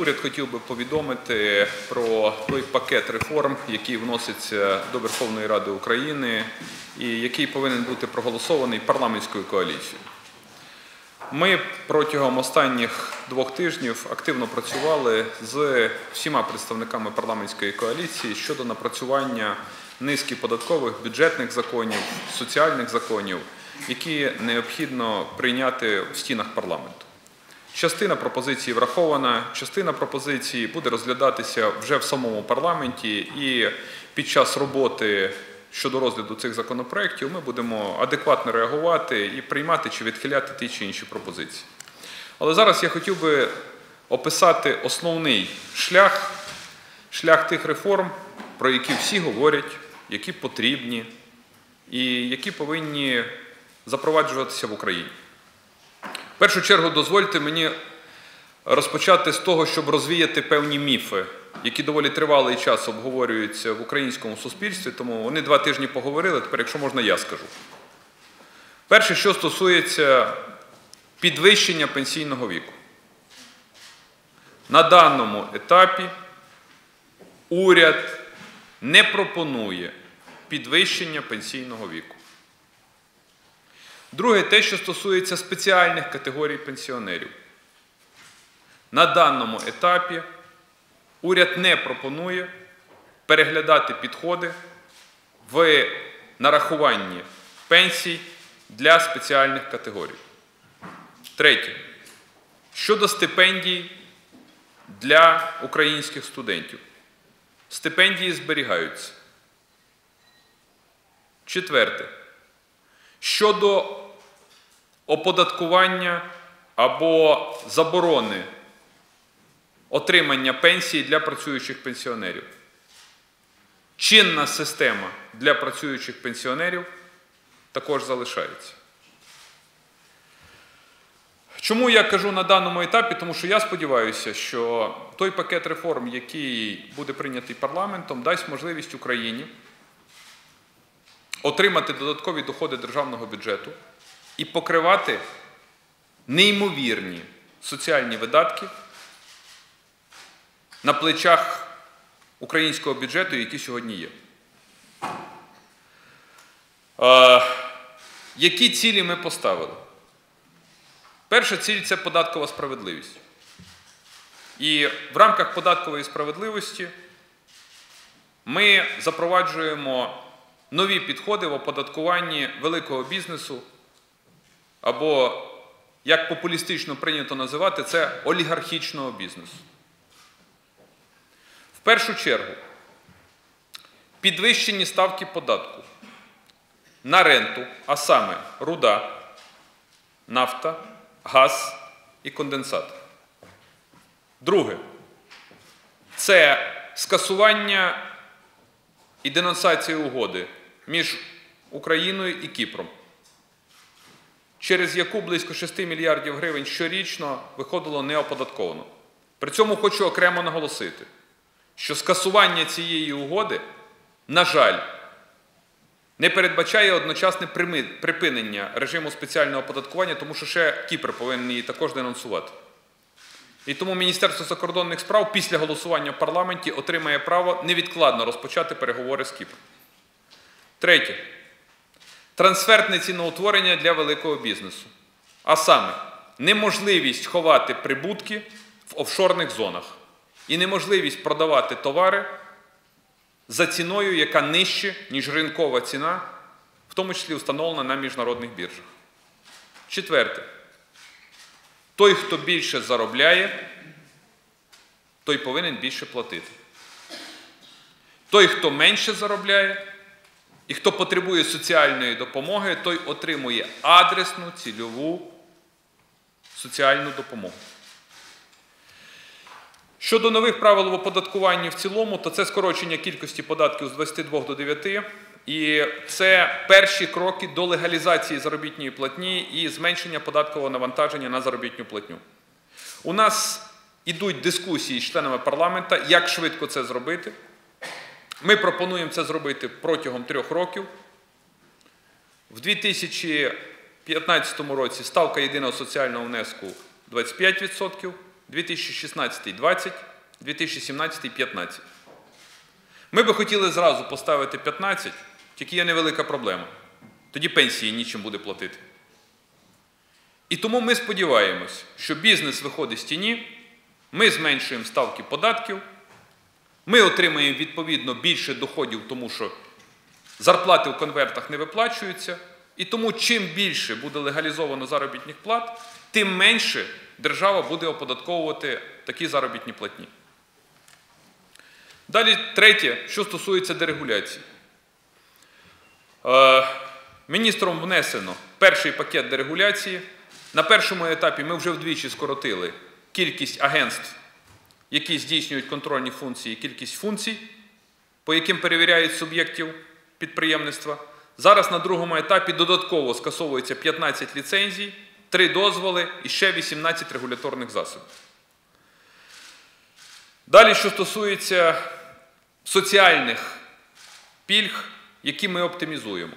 Уряд хотів би повідомити про той пакет реформ, який вноситься до Верховної Ради України і який повинен бути проголосований парламентською коаліцією. Ми протягом останніх двох тижнів активно працювали з всіма представниками парламентської коаліції щодо напрацювання низки податкових бюджетних законів, соціальних законів, які необхідно прийняти в стінах парламенту. Частина пропозицій врахована, частина пропозицій буде розглядатися вже в самому парламенті, і під час роботи щодо розгляду цих законопроєктів ми будемо адекватно реагувати і приймати чи відхиляти ті чи інші пропозиції. Але зараз я хотів би описати основний шлях, шлях тих реформ, про які всі говорять, які потрібні і які повинні запроваджуватися в Україні. В першу чергу дозвольте мені розпочати з того, щоб розвіяти певні міфи, які доволі тривалий час обговорюються в українському суспільстві, тому вони два тижні поговорили, тепер, якщо можна, я скажу. Перше, що стосується підвищення пенсійного віку. На даному етапі уряд не пропонує підвищення пенсійного віку. Друге, те, що стосується спеціальних категорій пенсіонерів. На даному етапі уряд не пропонує переглядати підходи в нарахуванні пенсій для спеціальних категорій. Третє. Щодо стипендій для українських студентів. Стипендії зберігаються. Четверте. Щодо оподаткування або заборони отримання пенсії для працюючих пенсіонерів. Чинна система для працюючих пенсіонерів також залишається. Чому я кажу на даному етапі? Тому що я сподіваюся, що той пакет реформ, який буде прийнятий парламентом, дасть можливість Україні отримати додаткові доходи державного бюджету і покривати неймовірні соціальні видатки на плечах українського бюджету, які сьогодні є. Які цілі ми поставили? Перша ціль це податкова справедливість. І в рамках податкової справедливості ми запроваджуємо нові підходи в оподаткуванні великого бізнесу, або, як популістично прийнято називати, це олігархічного бізнесу. В першу чергу, підвищені ставки податку на ренту, а саме руда, нафта, газ і конденсат. Друге, це скасування і денонсація угоди між Україною і Кіпром, через яку близько 6 мільярдів гривень щорічно виходило неоподатковано. При цьому хочу окремо наголосити, що скасування цієї угоди, на жаль, не передбачає одночасне припинення режиму спеціального оподаткування, тому що ще Кіпр повинен її також денонсувати. І тому Міністерство закордонних справ після голосування в парламенті отримає право невідкладно розпочати переговори з Кіпром. Третє. Трансфертне ціноутворення для великого бізнесу. А саме, неможливість ховати прибутки в офшорних зонах і неможливість продавати товари за ціною, яка нижче, ніж ринкова ціна, в тому числі встановлена на міжнародних біржах. Четверте. Той, хто більше заробляє, той повинен більше платити. Той, хто менше заробляє, і хто потребує соціальної допомоги, той отримує адресну цільову соціальну допомогу. Щодо нових правил в оподаткуванні в цілому, то це скорочення кількості податків з 22 до 9. І це перші кроки до легалізації заробітної платні і зменшення податкового навантаження на заробітну платню. У нас ідуть дискусії з членами парламента, як швидко це зробити. Ми пропонуємо це зробити протягом трьох років. В 2015 році ставка єдиного соціального внеску 25%, 2016 20%, 2017 15. Ми би хотіли зразу поставити 15, тільки є невелика проблема. Тоді пенсії нічим буде платити. І тому ми сподіваємось, що бізнес виходить з тіні, ми зменшуємо ставки податків, ми отримаємо відповідно більше доходів, тому що зарплати в конвертах не виплачуються. І тому чим більше буде легалізовано заробітних плат, тим менше держава буде оподатковувати такі заробітні платні. Далі третє, що стосується дерегуляції. Е, Міністром внесено перший пакет дерегуляції. На першому етапі ми вже вдвічі скоротили кількість агентств, які здійснюють контрольні функції, кількість функцій, по яким перевіряють суб'єктів підприємництва. Зараз на другому етапі додатково скасовується 15 ліцензій, 3 дозволи і ще 18 регуляторних засобів. Далі, що стосується соціальних пільг, які ми оптимізуємо.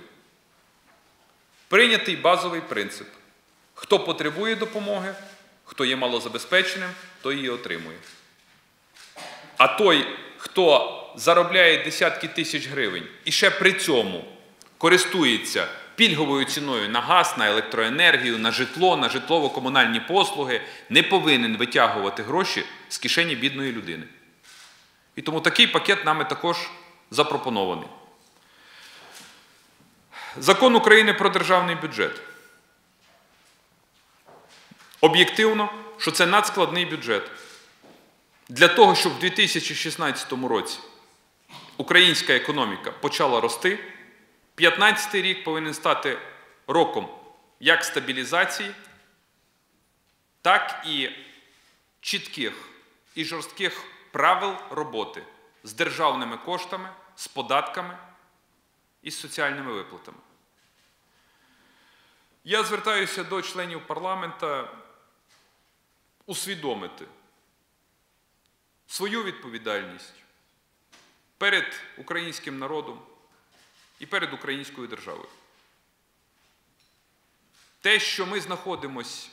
Прийнятий базовий принцип. Хто потребує допомоги, хто є малозабезпеченим, той її отримує. А той, хто заробляє десятки тисяч гривень і ще при цьому користується пільговою ціною на газ, на електроенергію, на житло, на житлово-комунальні послуги, не повинен витягувати гроші з кишені бідної людини. І тому такий пакет нами також запропонований. Закон України про державний бюджет. Об'єктивно, що це надскладний бюджет. Для того, щоб в 2016 році українська економіка почала рости, 2015 рік повинен стати роком як стабілізації, так і чітких і жорстких правил роботи з державними коштами, з податками і з соціальними виплатами. Я звертаюся до членів парламента усвідомити свою відповідальність перед українським народом і перед українською державою. Те, що ми знаходимося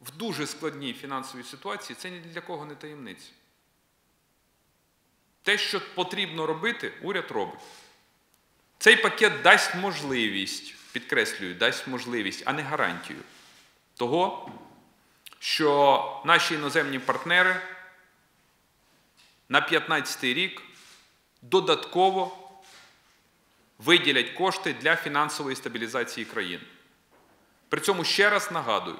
в дуже складній фінансовій ситуації, це ні для кого не таємниця. Те, що потрібно робити, уряд робить. Цей пакет дасть можливість, підкреслюю, дасть можливість, а не гарантію того, що наші іноземні партнери на 2015 рік додатково виділять кошти для фінансової стабілізації країн. При цьому ще раз нагадую,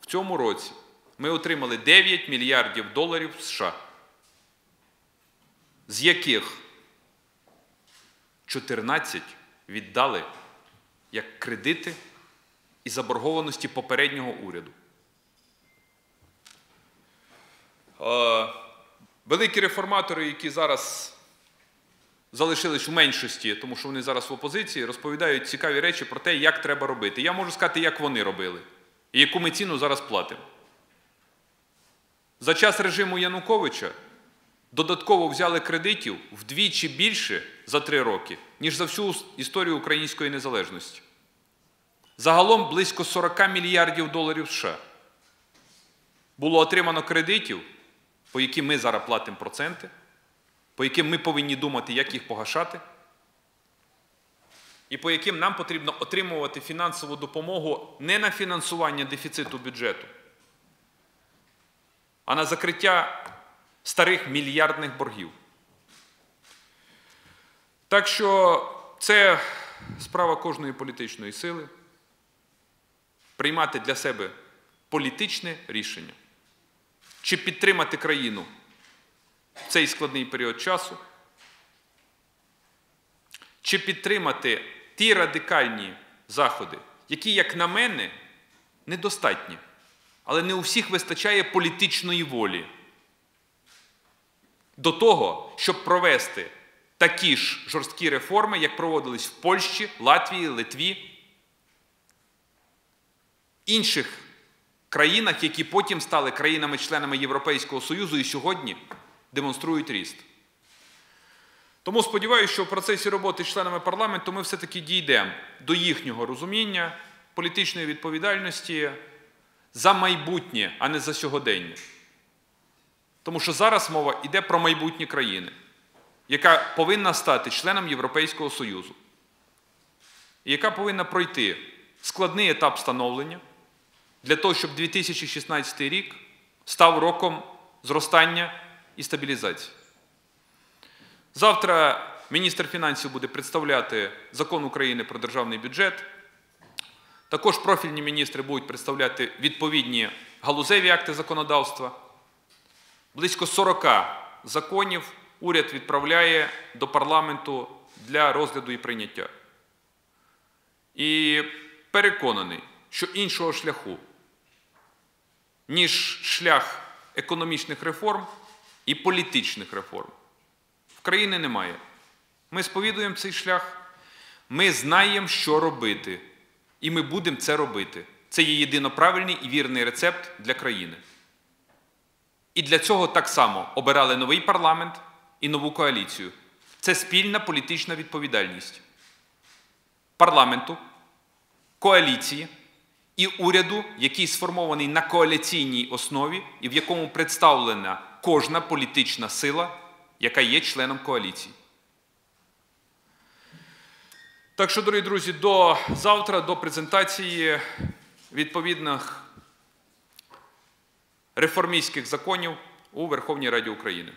в цьому році ми отримали 9 мільярдів доларів США, з яких 14 віддали як кредити і заборгованості попереднього уряду. Великі реформатори, які зараз залишились у меншості, тому що вони зараз в опозиції, розповідають цікаві речі про те, як треба робити. Я можу сказати, як вони робили і яку ми ціну зараз платимо. За час режиму Януковича додатково взяли кредитів вдвічі більше за три роки, ніж за всю історію української незалежності. Загалом близько 40 мільярдів доларів США було отримано кредитів, по яким ми зараз платимо проценти, по яким ми повинні думати, як їх погашати, і по яким нам потрібно отримувати фінансову допомогу не на фінансування дефіциту бюджету, а на закриття старих мільярдних боргів. Так що це справа кожної політичної сили приймати для себе політичне рішення, чи підтримати країну в цей складний період часу, чи підтримати ті радикальні заходи, які, як на мене, недостатні, але не у всіх вистачає політичної волі до того, щоб провести такі ж жорсткі реформи, як проводились в Польщі, Латвії, Литві, інших країнах, які потім стали країнами-членами Європейського Союзу і сьогодні демонструють ріст. Тому сподіваюся, що в процесі роботи з членами парламенту ми все-таки дійдемо до їхнього розуміння, політичної відповідальності за майбутнє, а не за сьогодення. Тому що зараз мова йде про майбутнє країни, яка повинна стати членом Європейського Союзу, яка повинна пройти складний етап становлення для того, щоб 2016 рік став роком зростання і стабілізації. Завтра міністр фінансів буде представляти закон України про державний бюджет. Також профільні міністри будуть представляти відповідні галузеві акти законодавства. Близько 40 законів уряд відправляє до парламенту для розгляду і прийняття. І переконаний, що іншого шляху, ніж шлях економічних реформ і політичних реформ, в країни немає. Ми сповідуємо цей шлях, ми знаємо, що робити, і ми будемо це робити. Це є єдино правильний і вірний рецепт для країни. І для цього так само обирали новий парламент і нову коаліцію. Це спільна політична відповідальність парламенту, коаліції і уряду, який сформований на коаліційній основі і в якому представлена кожна політична сила, яка є членом коаліції. Так що, дорогі друзі, до завтра, до презентації відповідних реформістських законів у Верховній Раді України.